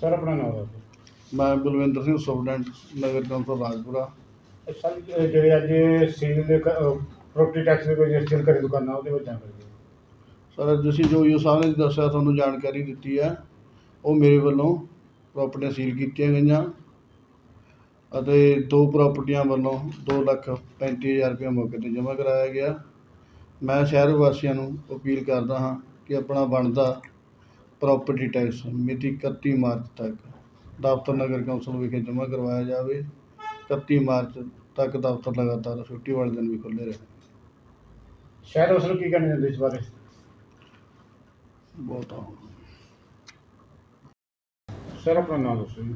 Sir ਆਪਣਾ ਨਾਮ ਦੱਸੋ। ਮੈਂ ਬਲਵਿੰਦਰ ਸਿੰਘ ਸੁਪਰਡੈਂਟ ਨਗਰ ਕੌਂਸਲ ਰਾਜਪੁਰਾ। ਸਰ ਜਿਹੜੇ ਅੱਜ ਸੀਲ ਦੇ ਪ੍ਰੋਪਰਟੀ ਟੈਕਸ ਦੇ ਕੋਈ ਰਜਿਸਟਰ ਕਰੀ ਦੁਕਾਨਾਂ ਉਹਦੇ ਵਿੱਚ ਜਾਣਕਾਰੀ ਦਿਓ ਸਰ ਜਿਸੀ ਜੋ ਯੂ ਸਾਹਿਬ ਨੇ ਦੱਸਿਆ ਤੁਹਾਨੂੰ ਜਾਣਕਾਰੀ ਦਿੱਤੀ ਹੈ ਉਹ ਮੇਰੇ ਵੱਲੋਂ ਪ੍ਰਾਪਰਟੀਆਂ ਸੀਲ ਕੀਤੀਆਂ ਗਈਆਂ ਅਤੇ ਦੋ ਪ੍ਰਾਪਰਟੀਆਂ ਵੱਲੋਂ ਦੋ ਲੱਖ ਪੈਂਤੀ ਹਜ਼ਾਰ ਰੁਪਏ ਮੌਕੇ 'ਤੇ ਜਮ੍ਹਾਂ ਕਰਾਇਆ ਗਿਆ। ਮੈਂ ਸ਼ਹਿਰ ਵਾਸੀਆਂ ਨੂੰ ਅਪੀਲ ਕਰਦਾ ਹਾਂ ਕਿ ਆਪਣਾ ਬਣਦਾ ਪ੍ਰਾਪਰਟੀ ਟੈਕਸ ਮਿਤੀ 31 ਮਾਰਚ ਤੱਕ। ਦਫ਼ਤਰ ਨਗਰ ਕੌਂਸਲ ਵਿਖੇ ਜਮ੍ਹਾਂ ਕਰਵਾਇਆ ਜਾਵੇ। 31 ਮਾਰਚ ਤੱਕ ਦਫ਼ਤਰ ਲਗਾਤਾਰ ਛੁੱਟੀ ਵਾਲੇ ਦਿਨ ਵੀ ਖੁੱਲ੍ਹੇ ਰਹੇ। ਸ਼ਾਇਦ ਉਸ ਨੂੰ ਕੀ ਕਹਿਣਾ ਚਾਹੁੰਦੇ ਇਸ ਬਾਰੇ? ਬਹੁਤ। ਆ ਸਰ ਆਪਣਾ ਨਾਮ ਦੱਸੋ ਜੀ।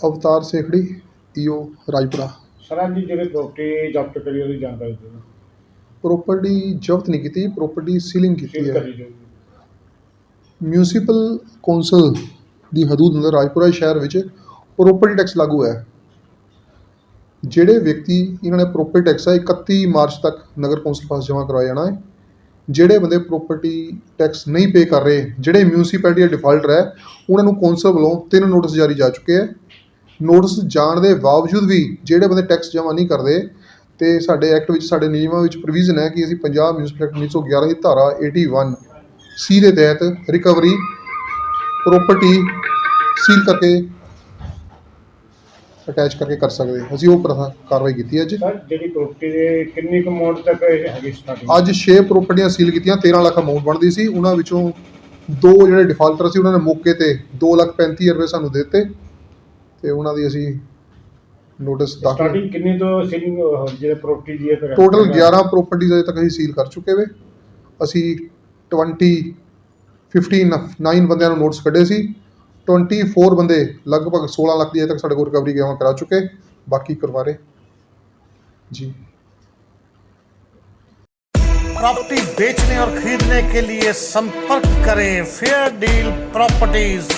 ਅਵਤਾਰ ਸੇਖੜੀ ਈਓ ਰਾਜਪੁਰਾ। ਸਰ ਅੱਜ ਜਿਹੜੇ ਪ੍ਰੋਪਰਟੀ ਜ਼ਬਤ ਕਰੀ ਉਹਦੀ ਜਾਣਕਾਰੀ ਦਿਓ। ਪ੍ਰੋਪਰਟੀ ਜ਼ਬਤ ਨਹੀਂ ਕੀਤੀ ਪ੍ਰੋਪਰਟੀ ਸੀਲਿੰਗ ਕੀਤੀ ਸੀਲ ਹੈ। ਕਰੀ ਮਿਊਨਿਸਪਲ ਕੌਂਸਲ ਦੀ ਹਦੂਦ ਅੰਦਰ ਰਾਜਪੁਰਾ ਸ਼ਹਿਰ ਵਿੱਚ ਪ੍ਰੋਪਰਟੀ ਟੈਕਸ ਲਾਗੂ ਹੈ। ਜਿਹੜੇ ਵਿਅਕਤੀ ਇਹਨਾਂ ਨੇ ਪ੍ਰੋਪਰਟੀ ਟੈਕਸ ਹੈ 31 ਮਾਰਚ ਤੱਕ ਨਗਰ ਕੌਂਸਲ ਪਾਸ ਜਮ੍ਹਾਂ ਕਰਵਾਇਆ ਜਾਣਾ ਹੈ। ਜਿਹੜੇ ਬੰਦੇ ਪ੍ਰੋਪਰਟੀ ਟੈਕਸ ਨਹੀਂ ਪੇ ਕਰ ਰਹੇ, ਜਿਹੜੇ ਮਿਊਨਿਸਪੈਲਿਟੀ ਦੇ ਡਿਫਾਲਟਰ ਹੈ ਉਹਨਾਂ ਨੂੰ ਕੌਂਸਲ ਵੱਲੋਂ ਤਿੰਨ ਨੋਟਿਸ ਜਾਰੀ ਜਾ ਚੁੱਕੇ ਹੈ। ਨੋਟਿਸ ਜਾਣ ਦੇ ਬਾਵਜੂਦ ਵੀ ਜਿਹੜੇ ਬੰਦੇ ਟੈਕਸ ਜਮ੍ਹਾਂ ਨਹੀਂ ਕਰਦੇ ਤੇ ਸਾਡੇ ਐਕਟ ਵਿੱਚ, ਸਾਡੇ ਨਿਯਮਾਂ ਵਿੱਚ ਪ੍ਰੋਵੀਜ਼ਨ ਹੈ ਕਿ ਅਸੀਂ ਪੰਜਾਬ ਮਿਊਨਿਸਪਲ ਐਕਟ 1911 ਦੀ ਧਾਰਾ 81 ਸੀ ਦੇ ਤਹਿਤ ਰਿਕਵਰੀ ਪ੍ਰੋਪਰਟੀ ਸੀਲ ਕਰਕੇ ਅਟੈਚ ਕਰਕੇ ਕਰ ਸਕਦੇ ਹਾਂ। ਅਸੀਂ ਉਹ ਪ੍ਰਥਾ ਕਾਰਵਾਈ ਕੀਤੀ ਅੱਜ। ਸਰ ਜਿਹੜੀ ਪ੍ਰੋਪਰਟੀ ਦੇ ਕਿੰਨੀ ਕੁ ਅਮਾਉਂਟ ਤੱਕ ਇਹ ਹੈਗੀ ਸਟਾਰਟਿੰਗ ਅੱਜ 6 ਪ੍ਰਾਪਰਟੀਆਂ ਸੀਲ ਕੀਤੀਆਂ 13 ਲੱਖ ਅਮਾਉਂਟ ਬਣਦੀ ਸੀ। ਉਹਨਾਂ ਵਿੱਚੋਂ ਦੋ ਜਿਹੜੇ ਡਿਫਾਲਟਰ ਸੀ ਉਹਨਾਂ ਨੇ ਮੌਕੇ ਤੇ 2 ਲੱਖ 35 ਰੁਪਏ ਸਾਨੂੰ ਦੇ ਦਿੱਤੇ। ਤੇ ਉਹਨਾਂ ਦੀ ਅਸੀਂ ਨੋਟਿਸ ਦਾਖਲ ਸਟਾਰਟਿੰਗ ਕਿੰਨੀ ਤੋਂ ਸੀਲਿੰਗ ਜਿਹੜੇ ਪ੍ਰੋਪਰਟੀ ਦੀ ਹੈ ਫਿਰ ਟੋਟਲ 11 ਪ੍ਰਾਪਰਟੀਜ਼ ਅਜੇ ਤੱਕ ਅਸੀਂ ਸੀਲ ਕਰ ਚੁੱਕੇ ਵੇ। ਅਸੀਂ 20 15 9 ਬੰਦਿਆਂ ਨੂੰ ਨੋਟਿਸ ਕੱਢੇ ਸੀ 24 ਬੰਦੇ ਲਗਭਗ 16 ਲੱਖ ਦੀ ਅਜੇ ਤੱਕ ਸਾਡੇ ਕੋਲ ਰਿਕਵਰੀ ਜਮ੍ਹਾਂ ਕਰਾ ਚੁੱਕੇ ਬਾਕੀ ਕਰਵਾ ਰਹੇ ਜੀ प्रॉपर्टी बेचने और खरीदने के लिए संपर्क करें फेयर डील प्रॉपर्टीज